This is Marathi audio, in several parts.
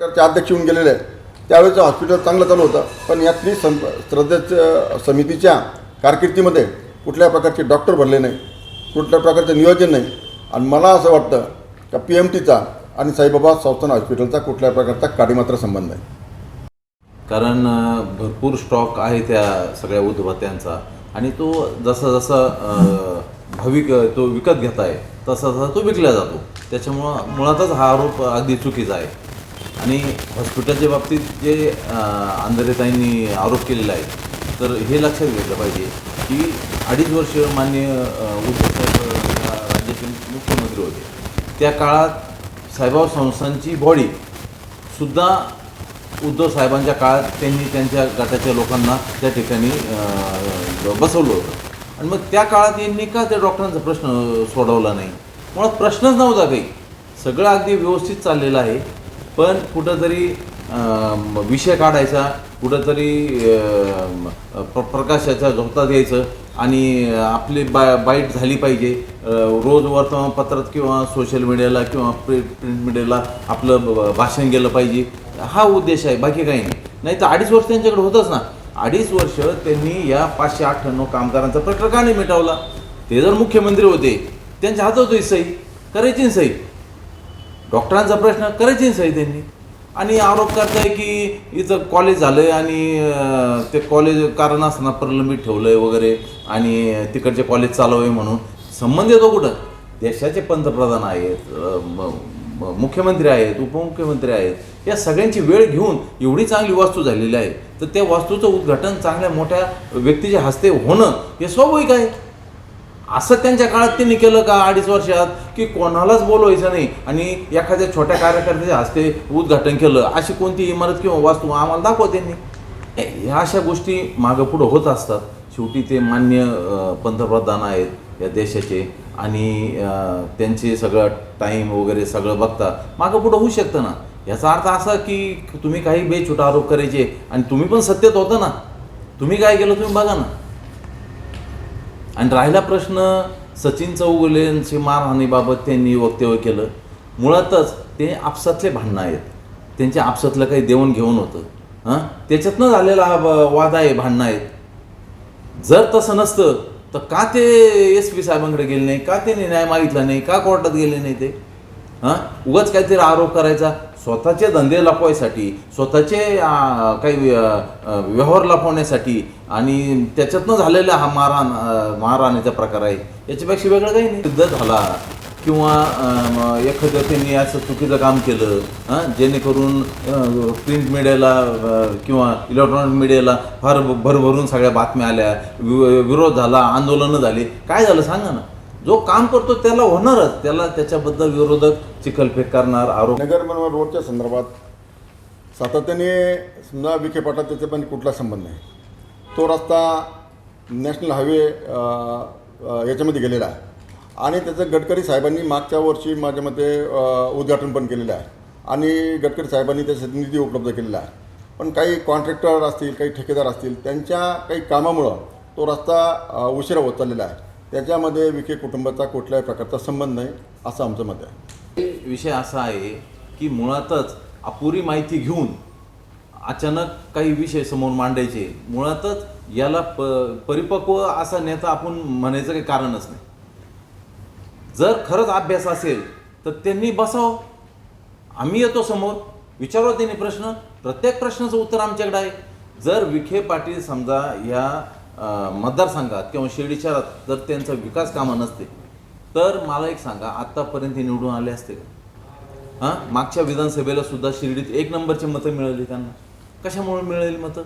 सरकारचे अध्यक्ष येऊन गेलेले आहेत. त्यावेळेचं हॉस्पिटल चांगलं चालू होतं. पण यातली सं श्रद्धेच्या समितीच्या कारकिर्दीमध्ये कुठल्या प्रकारचे डॉक्टर भरले नाही कुठल्या प्रकारचं नियोजन नाही. आणि मला असं वाटतं का पी एम टीचा आणि साईबाबा संस्थान हॉस्पिटलचा कुठल्या प्रकारचा काडीमात्र संबंध आहे कारण भरपूर स्टॉक आहे त्या सगळ्या उद्भत्यांचा आणि तो जसा जसा भाविक तो विकत घेत आहे तसा तसा तो विकला जातो. त्याच्यामुळं मुळातच हा आरोप अगदी चुकीचा आहे. आणि हॉस्पिटलच्या बाबतीत जे आंधरेताईंनी आरोप केलेला आहे तर हे लक्षात घेतलं पाहिजे की अडीच वर्ष मान्य उद्धव साहेब राज्याचे मुख्यमंत्री होते. त्या काळात साहेबराव संस्थांची बॉडी सुद्धा उद्धव साहेबांच्या काळात त्यांनी त्यांच्या गटाच्या लोकांना त्या ठिकाणी बसवलं होतं. आणि मग त्या काळात यांनी का त्या डॉक्टरांचा प्रश्न सोडवला नाही? मुळात प्रश्नच नव्हता काही. सगळं अगदी व्यवस्थित चाललेलं आहे. पण कुठंतरी विषय काढायचा कुठंतरी प्र प्रकाशाच्या झोतात यायचं आणि आपली बा बाईट झाली पाहिजे. रोज वर्तमानपत्रात किंवा सोशल मीडियाला किंवा प्रिंट प्रिंट मीडियाला आपलं भाषण गेलं पाहिजे. हा उद्देश आहे बाकी काही नाही. नाही तर अडीच वर्ष त्यांच्याकडे होतंच ना. अडीच वर्ष त्यांनी या पाचशे अठ्ठ्याण्णव कामगारांचा प्रकार का नाही मिटवला? ते जर मुख्यमंत्री होते त्यांच्या हातात होती सही करायची सही. डॉक्टरांचा प्रश्न करायची ना सही त्यांनी. आणि आरोप करताय की इथं कॉलेज झालं आहे आणि ते कॉलेज कारण असताना प्रलंबित ठेवलं आहे वगैरे आणि तिकडचे कॉलेज चालवय म्हणून. संबंध येतो कुठं? देशाचे पंतप्रधान आहेत म- मुख्यमंत्री आहेत उपमुख्यमंत्री आहेत या सगळ्यांची वेळ घेऊन एवढी चांगली वास्तू झालेली आहे. तर त्या वास्तूचं उद्घाटन चांगल्या मोठ्या व्यक्तीच्या हस्ते होणं हे स्वाभाविक आहे. असं त्यांच्या काळात त्यांनी केलं का अडीच वर्षात? की कोणालाच बोलवायचं नाही. आणि एखाद्या छोट्या कार्यकर्त्याच्या हस्ते उद्घाटन केलं अशी कोणती इमारत किंवा वास्तू आम्हाला दाखव त्यांनी. ह्या अशा गोष्टी मागं पुढं होत असतात. शेवटी ते मान्य पंतप्रधान आहेत या देशाचे. आणि त्यांचे सगळं टाईम वगैरे सगळं बघता मागं पुढं होऊ शकतं ना. याचा अर्थ असा की तुम्ही काही बेछूट आरोप करायचे आणि तुम्ही पण सत्तेत होता ना. तुम्ही काय केलं तुम्ही बघा ना. आणि राहिला प्रश्न सचिन चौगुलेंची मारहाणीबाबत त्यांनी वक्तव्य केलं. मुळातच ते आपसातले भांडणं आहेत. त्यांच्या आपसातलं काही देऊन घेऊन होतं. हां? त्याच्यातनं झालेला हा वाद आहे भांडणं आहेत. जर तसं नसतं तर का ते एस पी साहेबांकडे गेले नाही? का त्यांनी न्याय मागितला नाही? का कोर्टात गेले नाही ते? हां? उगाच काहीतरी आरोप करायचा. स्वतःचे धंदे लपवायसाठी स्वतःचे काही व्यवहार लपवण्यासाठी आणि त्याच्यातनं झालेला हा मारहाण अ, प्रकार आहे. याच्यापेक्षा वेगळं काही नाही. युद्ध झाला किंवा एखाद्या त्यांनी असं चुकीचं काम केलं हां जेणेकरून प्रिंट मीडियाला किंवा इलेक्ट्रॉनिक मीडियाला फार भरभरून सगळ्या बातम्या आल्या वि- विरोध झाला आंदोलनं झाली. काय झालं सांगा ना. जो काम करतो त्याला होणारच. त्याला त्याच्याबद्दल विरोधक चिखलफेक करणार आरोप नगर मनोहर रोडच्या संदर्भात सातत्याने समजा विखे पाटला त्याचा पण कुठला संबंध नाही. तो रस्ता नॅशनल हायवे याच्यामध्ये गेलेला आहे. आणि त्याचं गडकरी साहेबांनी मागच्या वर्षी माझ्या मते उद्घाटन पण केलेलं आहे. आणि गडकरी साहेबांनी त्यासाठी निधी उपलब्ध केलेला आहे. पण काही कॉन्ट्रॅक्टर असतील काही ठेकेदार असतील त्यांच्या काही कामामुळं तो रस्ता उशिरा होत चाललेला आहे. त्याच्यामध्ये विखे कुटुंबाचा कुठल्याही प्रकारचा संबंध नाही असं आमचं मत आहे. विषय असा आहे की मुळातच अपुरी माहिती घेऊन अचानक काही विषय समोर मांडायचे मुळातच याला प परिपक्व असा नेता आपण म्हणायचं काही कारणच नाही. जर खरंच अभ्यास असेल तर त्यांनी बसाव. आम्ही येतो समोर विचारवा त्यांनी प्रश्न. प्रत्येक प्रश्नाचं उत्तर आमच्याकडे आहे. जर विखे पाटील समजा या मतदारसंघात किंवा शिर्डी शहरात जर त्यांचा विकास कामं नसते तर मला एक सांगा आत्तापर्यंत हे निवडून आले असते का? हां? मागच्या विधानसभेला सुद्धा शिर्डीत एक नंबरची मतं मिळाली त्यांना. कशामुळे मिळेल मतं?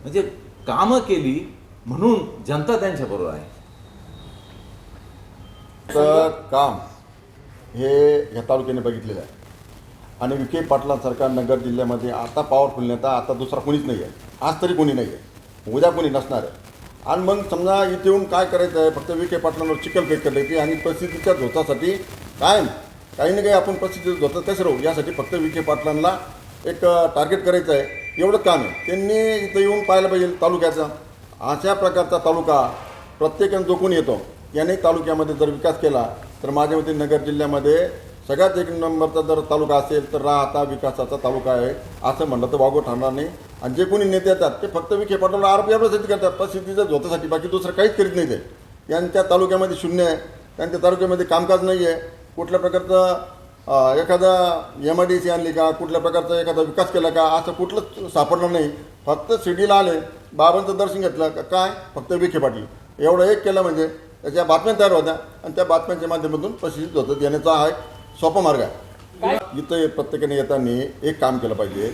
म्हणजे कामं केली म्हणून जनता त्यांच्याबरोबर आहे. तर काम हे ह्या तालुक्याने बघितलेलं आहे. आणि विखे पाटलांसारखा नगर जिल्ह्यामध्ये आता पॉवरफुल नेता आता दुसरा कोणीच नाही आहे आज तरी कोणी नाही आहे उद्या कोणी नसणार आहे. आणि मग समजा इथे येऊन काय करायचं आहे? फक्त विखे पाटलांवर चिकल फेक करायची आणि परिस्थितीच्या धोतासाठी काय काही ना काही आपण प्रसिद्धीचा धोतात कसं राहू? यासाठी फक्त विखे पाटलांना एक टार्गेट करायचं आहे. एवढं काम आहे. त्यांनी इथं येऊन पाहायला पाहिजे तालुक्याचा. अशा प्रकारचा तालुका प्रत्येकाने जोखून येतो. याने तालुक्यामध्ये जर विकास केला तर माझ्या मते नगर जिल्ह्यामध्ये सगळ्यात एक नंबरचा जर तालुका असेल तर राहता विकासाचा तालुका आहे. असं म्हणलं तर वागो ठरणार नाही. आणि जे कोणी नेते येतात ते फक्त विखे पाटलाला आरोप याप्रसिद्ध करतात. प्रसिद्धीचं झोतासाठी बाकी दुसरं काहीच करीत नाही ते. यांच्या तालुक्यामध्ये शून्य आहे. त्यांच्या तालुक्यामध्ये कामकाज नाही आहे. कुठल्या प्रकारचं एखादा एम आय डी सी आणली का? कुठल्या प्रकारचा एखादा विकास केला का? असं कुठलंच सापडलं नाही. फक्त शिर्डीला आले बाबांचं दर्शन घेतलं. का काय? फक्त विखे पाटील. एवढं एक केलं म्हणजे त्याच्या बातम्या तयार होत्या. आणि त्या बातम्यांच्या माध्यमातून प्रसिद्ध होतं. देण्याचा हा एक सोपा मार्ग आहे. इथं प्रत्येकाने येताना एक काम केलं पाहिजे.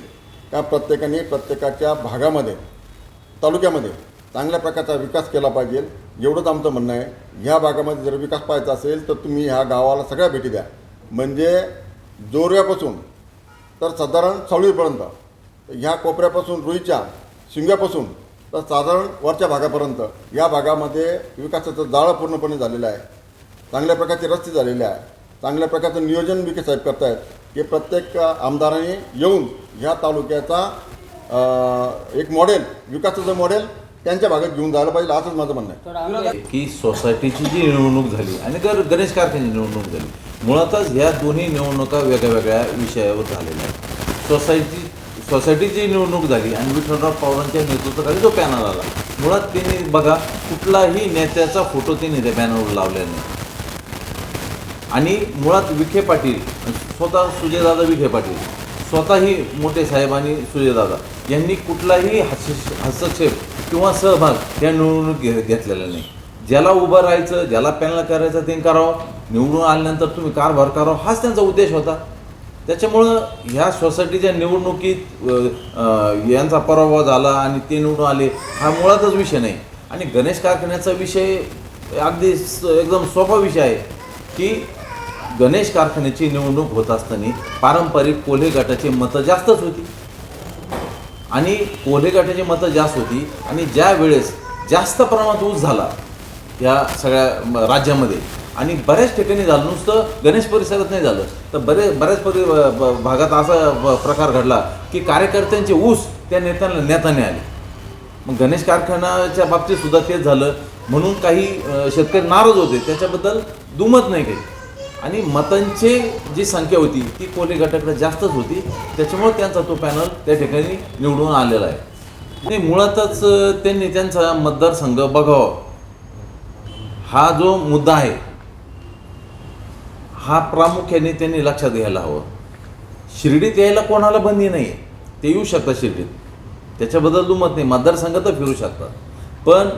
का प्रत्येकाने प्रत्येकाच्या भागामध्ये तालुक्यामध्ये चांगल्या प्रकारचा विकास केला पाहिजे. एवढंच आमचं म्हणणं आहे. ह्या भागामध्ये जर विकास पाहायचा असेल तर तुम्ही ह्या गावाला सगळ्या भेटी द्या. म्हणजे जोरव्यापासून तर साधारण सावळीपर्यंत ह्या कोपऱ्यापासून रुईच्या शिंग्यापासून तर साधारण वरच्या भागापर्यंत या भागामध्ये विकासाचं जाळं पूर्णपणे झालेलं आहे. चांगल्या प्रकारचे रस्ते झालेले आहे. चांगल्या प्रकारचं नियोजन विखे साहेब करतायत. की प्रत्येक आमदारांनी येऊन ह्या तालुक्याचा एक मॉडेल विकासाचं मॉडेल त्यांच्या भागात घेऊन जायला पाहिजे असंच माझं म्हणणं आहे. की सोसायटीची जी निवडणूक झाली आणि गर गणेश कारखान्याची निवडणूक झाली मुळातच ह्या दोन्ही निवडणुका वेगळ्या वेगळ्या विषयावर झालेल्या आहेत. सोसायटी सोसायटीची निवडणूक झाली आणि विठ्ठलराव पवारांच्या नेतृत्वाखाली जो पॅनल आला. मुळात त्यांनी बघा कुठलाही नेत्याचा फोटो त्यांनी त्या पॅनलवर लावलेला नाही. आणि मुळात विखे पाटील स्वतः सुजयदादा विखे पाटील स्वतःही मोठे साहेब आणि सुजयदादा यांनी कुठलाही हस हस्तक्षेप किंवा सहभाग या निवडणूक घे घेतलेला नाही. ज्याला उभं राहायचं ज्याला पॅनल करायचं ते करावं. निवडून आल्यानंतर तुम्ही कारभार करावं हाच त्यांचा उद्देश होता. त्याच्यामुळं ह्या सोसायटीच्या निवडणुकीत यांचा पराभव झाला आणि ते निवडून आले हा मुळातच विषय नाही. आणि गणेश कारखान्याचा विषय अगदी एकदम सोपा विषय आहे की गणेश कारखान्याची निवडणूक होत असताना पारंपरिक कोल्हे गटाची मतं जास्तच होती. आणि कोल्हे गटाची मतं जास्त होती आणि ज्या वेळेस जास्त प्रमाणात ऊस झाला या सगळ्या राज्यामध्ये आणि बऱ्याच ठिकाणी झालं नुसतं गणेश परिसरात नाही झालं तर बरे बऱ्याच परि भागात असा प्रकार घडला की कार्यकर्त्यांचे ऊस त्या नेत्यांना नेत्याने आले. मग गणेश कारखान्याच्या बाबतीत सुद्धा तेच झालं. म्हणून काही शेतकरी नाराज होते. त्याच्याबद्दल दुमत नाही काही. आणि मतांची जी संख्या होती ती कोल्हे गटाकडे जास्तच होती. त्याच्यामुळे त्यांचा तो पॅनल त्या ठिकाणी निवडून आलेला आहे. आणि मुळातच त्यांनी त्यांचा मतदारसंघ बघावा. हा जो मुद्दा आहे हा प्रामुख्याने त्यांनी लक्षात घ्यायला हवं. शिर्डीत यायला कोणाला बंदी नाही ते येऊ शकतात शिर्डीत. त्याच्याबद्दल दुमत नाही. मतदारसंघ तर फिरू शकतात. पण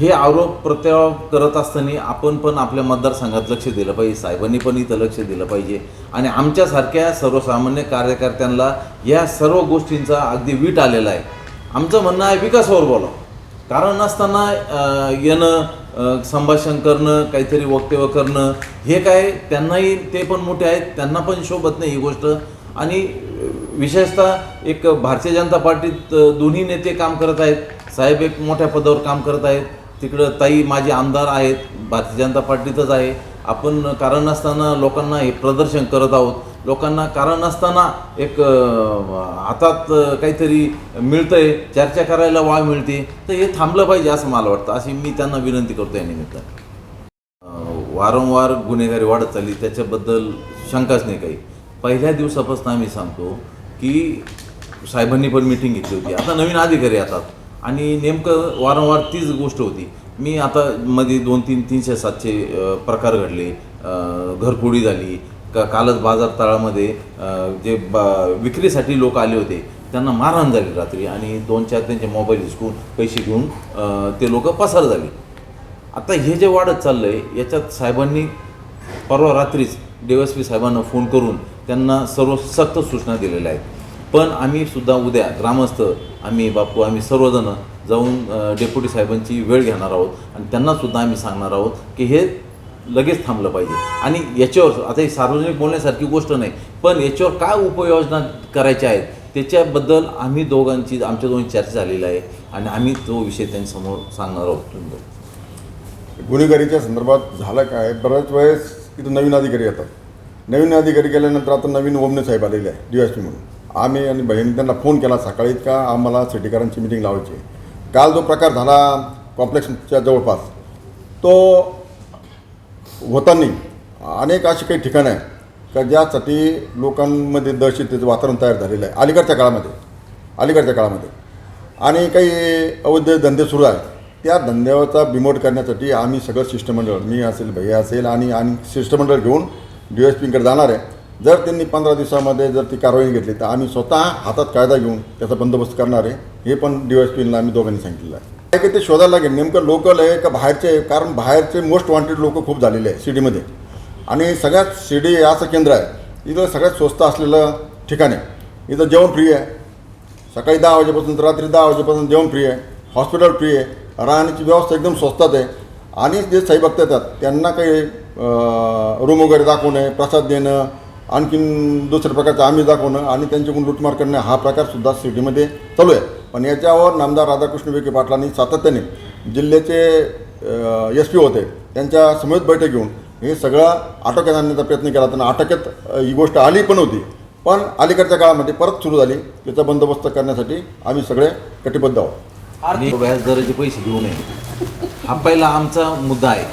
हे आरोप प्रत्यारोप करत असताना आपण पण आपल्या मतदारसंघात लक्ष दिलं पाहिजे. साहेबांनी पण इथं लक्ष दिलं पाहिजे. आणि आमच्यासारख्या सर्वसामान्य कार्यकर्त्यांना या सर्व गोष्टींचा अगदी वीट आलेला आहे. आमचं म्हणणं आहे विकासावर बोला कारण नसताना येणं संभाषण करणं काहीतरी वक्तव्य करणं हे काय त्यांनाही ते पण मोठे आहेत त्यांना पण शोभत नाही ही गोष्ट. आणि विशेषतः एक भारतीय जनता पार्टीत दोन्ही नेते काम करत आहेत. साहेब एक मोठ्या पदावर काम करत आहेत. तिकडं ताई माझे आमदार आहेत भारतीय जनता पार्टीतच आहे. आपण कारण नसताना लोकांना हे प्रदर्शन करत आहोत. लोकांना कारण नसताना एक हातात काहीतरी मिळतं आहे चर्चा करायला वाव मिळते. तर हे थांबलं पाहिजे असं मला वाटतं. अशी मी त्यांना विनंती करतो या निमित्तानं. वारंवार गुन्हेगारी वाढत चालली. त्याच्याबद्दल शंकाच नाही काही. पहिल्या दिवसापासून आम्ही सांगतो की साहेबांनी पण मिटिंग घेतली होती. आता नवीन अधिकारी येतात. आणि नेमकं वारंवार तीच गोष्ट होती. मी आता मध्ये दोन तीन तीनशे सातशे प्रकार घडले. घरकुडी घरफोडी झाली का कालच बाजार तळामध्ये जे बा विक्रीसाठी लोक आले होते त्यांना मारहाण झाली रात्री आणि दोन चार त्यांचे मोबाईल हिसकून पैसे घेऊन ते लोक पसार झाले. आता हे जे वाढत चाललं आहे याच्यात साहेबांनी परवा रात्रीच डी एस पी साहेबांना फोन करून त्यांना सर्व सक्त सूचना दिलेल्या आहेत. पण आम्ही सुद्धा उद्या ग्रामस्थ आम्ही बापू आम्ही सर्वजण जाऊन डेप्युटी साहेबांची वेळ घेणार आहोत आणि त्यांनासुद्धा आम्ही सांगणार आहोत की हे लगेच थांबलं पाहिजे. आणि याच्यावर आता ही सार्वजनिक बोलण्यासारखी गोष्ट नाही पण याच्यावर काय उपाययोजना करायच्या आहेत त्याच्याबद्दल आम्ही दोघांची आमच्या दोघांची चर्चा झालेली आहे आणि आम्ही तो विषय त्यांच्यासमोर सांगणार आहोत. गुन्हेगारीच्या संदर्भात झालं काय? बऱ्याच वेळेस इथं नवीन अधिकारी येतात. नवीन अधिकारी गेल्यानंतर आता नवीन ओमने साहेब आलेले आहे डी एस पी म्हणून. आम्ही आणि बहिणी त्यांना फोन केला सकाळी का आम्हाला सिटीकरांची मिटिंग लावायची. काल जो प्रकार झाला कॉम्प्लेक्सच्या जवळपास तो होताना अनेक अशी काही ठिकाणं आहे का ज्यासाठी लोकांमध्ये दहशतीचं वातावरण तयार झालेलं आहे. अलीकडच्या काळामध्ये अलीकडच्या काळामध्ये. आणि काही अवैध धंदे सुरू आहेत. त्या धंद्याचा बिमोट करण्यासाठी आम्ही सगळं शिष्टमंडळ मी असेल भैया असेल आणि आणि शिष्टमंडळ घेऊन डी एस पीकडे जाणार आहे. जर त्यांनी पंधरा दिवसामध्ये जर ती कारवाई घेतली तर आम्ही स्वतः हातात कायदा घेऊन त्याचा बंदोबस्त करणार आहे. हे पण डी एस पीला आम्ही दोघांनी सांगितलेलं आहे. काय की ते शोधायला लागेल. नेमकं लोकल आहे का बाहेरचे कारण बाहेरचे मोस्ट वॉन्टेड लोक खूप झालेले आहे सिटीमध्ये. आणि सगळ्यात शिर्डी हे असं केंद्र आहे. इथं सगळ्यात स्वस्त असलेलं ठिकाण आहे. इथं जेवण फ्री आहे. सकाळी दहा वाजेपासून तर रात्री दहा वाजेपासून जेवण फ्री आहे. हॉस्पिटल फ्री आहे. राहण्याची व्यवस्था एकदम स्वस्तात आहे. आणि जे साईभक्त येतात त्यांना काही रूम वगैरे दाखवणं प्रसाद देणं आणखीन दुसऱ्या प्रकारचं आम्ही दाखवणं आणि त्यांच्याकडून लुटमार करणं हा प्रकारसुद्धा सिटीमध्ये चालू आहे. पण याच्यावर नामदार राधाकृष्ण विखे पाटलांनी सातत्याने जिल्ह्याचे एस पी होते त्यांच्या समेत बैठक घेऊन हे सगळं आटोक्यात आणण्याचा प्रयत्न केला तर आटोक्यात ही गोष्ट आली पण होती पण अलीकडच्या काळामध्ये परत सुरू झाली. त्याचा बंदोबस्त करण्यासाठी आम्ही सगळे कटिबद्ध आहोत. आणि व्याजदराचे पैसे घेऊ नये हा पहिला आमचा मुद्दा आहे.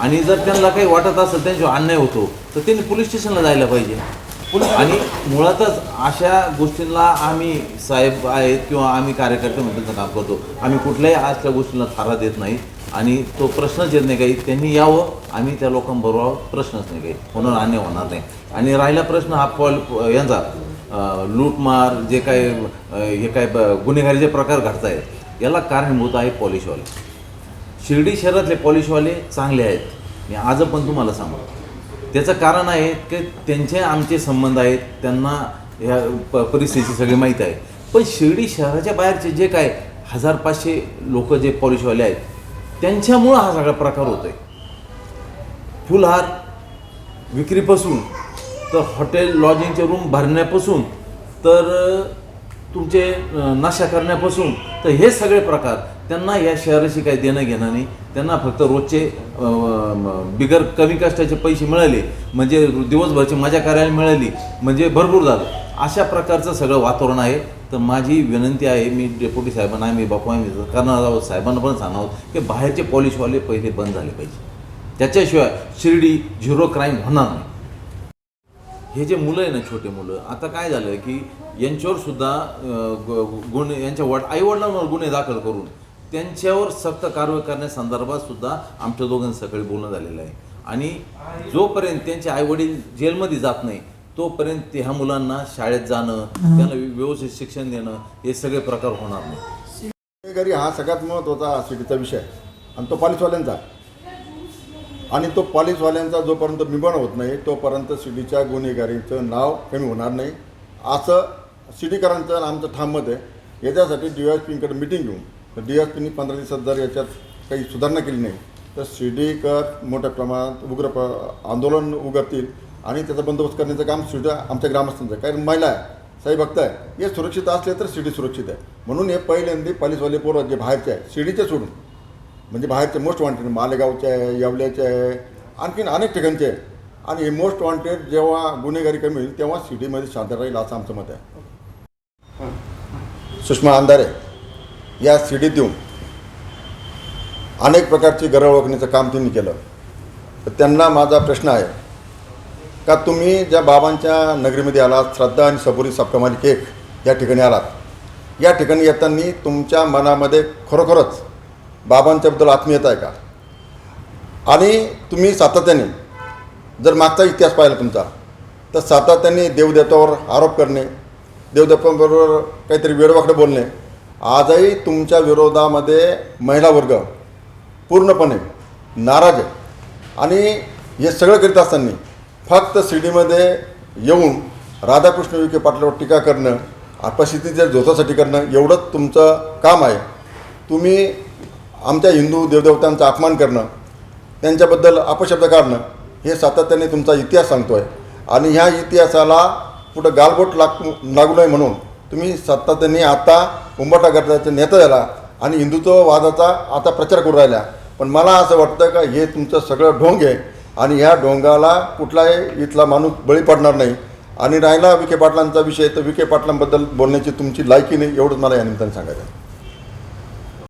आणि जर त्यांना काही वाटत असेल त्यांच्यावर अन्याय होतो तर त्यांनी पोलीस स्टेशनला जायला पाहिजे. आणि मुळातच अशा गोष्टींना आम्ही साहेब आहेत किंवा आम्ही कार्यकर्ते म्हणून त्यांचं काम करतो. आम्ही कुठल्याही अशा गोष्टींना थारा देत नाही. आणि तो प्रश्नच येत नाही काही त्यांनी यावं. आम्ही त्या लोकांबरोबर प्रश्नच नाही काही. म्हणून अन्याय होणार नाही. आणि राहिला प्रश्न हा पॉल यांचा लूटमार जे काय हे काय ब- गुन्हेगारीचे प्रकार घडत आहेत याला कारणीभूत आहे पॉलिशवाले शिर्डी शहरातले पॉलिशवाले चांगले आहेत. मी आज पण तुम्हाला सांगतो. त्याचं कारण आहे की त्यांचे आमचे संबंध आहेत त्यांना ह्या प परिस्थितीची सगळी माहीत आहे. पण शिर्डी शहराच्या बाहेरचे जे काय हजार पाचशे लोक जे पॉलिशवाले आहेत त्यांच्यामुळं हा सगळा प्रकार होतो आहे फुलहार विक्रीपासून तर हॉटेल लॉजिंगचे रूम भरण्यापासून तर तुमचे नाशा नशा करण्यापासून तर हे सगळे प्रकार त्यांना या शहराशी काही देणं घेणं नाही. त्यांना फक्त रोजचे बिगर कमी कष्टाचे पैसे मिळाले. म्हणजे दिवसभरची मजा करायला मिळाली. म्हणजे भरपूर झालं. अशा प्रकारचं सगळं वातावरण आहे. तर माझी विनंती आहे मी डेप्युटी साहेबांना मी बापू आम्ही करणार आहोत. साहेबांना पण सांगणार आहोत की बाहेरचे पॉलिशवाले पहिले बंद झाले पाहिजे. त्याच्याशिवाय शिर्डी झिरो क्राईम होणार नाही. हे जे मुलं आहे ना छोटे मुलं आता काय झालं की यांच्यावर सुद्धा गुन्हे यांच्या वड आईवडिलांवर गुन्हे दाखल करून त्यांच्यावर सक्त कारवाई करण्यासंदर्भात सुद्धा आमच्या दोघांनी सकाळी बोलणं झालेलं आहे. आणि जोपर्यंत त्यांचे आईवडील जेलमध्ये जात नाही तोपर्यंत ते ह्या मुलांना शाळेत जाणं त्यांना व्यवस्थित शिक्षण देणं हे सगळे प्रकार होणार नाही. गुन्हेगारी हा सगळ्यात महत्त्वाचा सिटीचा विषय आणि तो पॉलिसवाल्यांचा. आणि तो पॉलिसवाल्यांचा जोपर्यंत निबण होत नाही तोपर्यंत सिटीच्या गुन्हेगारीचं नाव कमी होणार नाही. असं सिटीकरांचं आमचं ठाम मत आहे. याच्यासाठी डी वाय पीकडे मिटिंग घेऊन तर डी एस पीनी पंधरा दिवसात जर याच्यात काही सुधारणा केली नाही तर सिडीकर मोठ्या प्रमाणात उग्र प आंदोलन उघडतील आणि त्याचा बंदोबस्त करण्याचं काम सिटी आमच्या ग्रामस्थांचं आहे. कारण महिला आहे साई भक्त आहे हे सुरक्षित असले तर सिटी सुरक्षित आहे. म्हणून हे पहिल्यांदा पोलीसवाले पोरं जे बाहेरचे आहे सिटीचे सोडून म्हणजे बाहेरचे मोस्ट वॉन्टेड मालेगावचे आहे येवल्याचे आहे आणखीन अनेक ठिकाणचे आहे आणि हे मोस्ट वॉन्टेड जेव्हा गुन्हेगारी कमी होईल तेव्हा सिटीमध्ये शांत राहील असं आमचं मत आहे. सुषमा अंधारे. या सी डी देऊन अनेक प्रकारची गरळ ओळखण्याचं काम त्यांनी केलं. तर त्यांना माझा प्रश्न आहे का तुम्ही ज्या बाबांच्या नगरीमध्ये आलात श्रद्धा आणि सबुरी सप्तमाली केक या ठिकाणी आलात या ठिकाणी येताना तुमच्या मनामध्ये खरोखरच बाबांच्याबद्दल आत्मीयता आहे का? आणि तुम्ही सातत्याने जर मागचा इतिहास पाहिला तुमचा तर सातत्याने देवदेवतावर आरोप करणे देवदेवतांबरोबर काहीतरी वेडवाकडे बोलणे आजही तुमच्या विरोधामध्ये महिला वर्ग पूर्णपणे नाराज आहे. आणि हे सगळं करीत असताना फक्त शिर्डीमध्ये येऊन राधाकृष्ण विखे पाटलावर टीका करणं अपस्थितीच्या झोतासाठी करणं एवढंच तुमचं काम आहे. तुम्ही आमच्या हिंदू देवदेवतांचा अपमान करणं त्यांच्याबद्दल अपशब्द काढणं हे सातत्याने तुमचा इतिहास सांगतो आहे आणि ह्या इतिहासाला कुठं गालबोट लाग लागू नये म्हणून तुम्ही सातत्याने आता उंबरठा गटाचा नेता झाला आणि हिंदुत्ववादाचा आता प्रचार करू राहिला पण मला असं वाटतं का हे तुमचं सगळं ढोंग आहे आणि ह्या ढोंगाला कुठलाही इथला माणूस बळी पडणार नाही. आणि राहिला विखे पाटलांचा विषय तर विखे पाटलांबद्दल बोलण्याची तुमची लायकी नाही एवढंच मला या निमित्ताने सांगायचं आहे.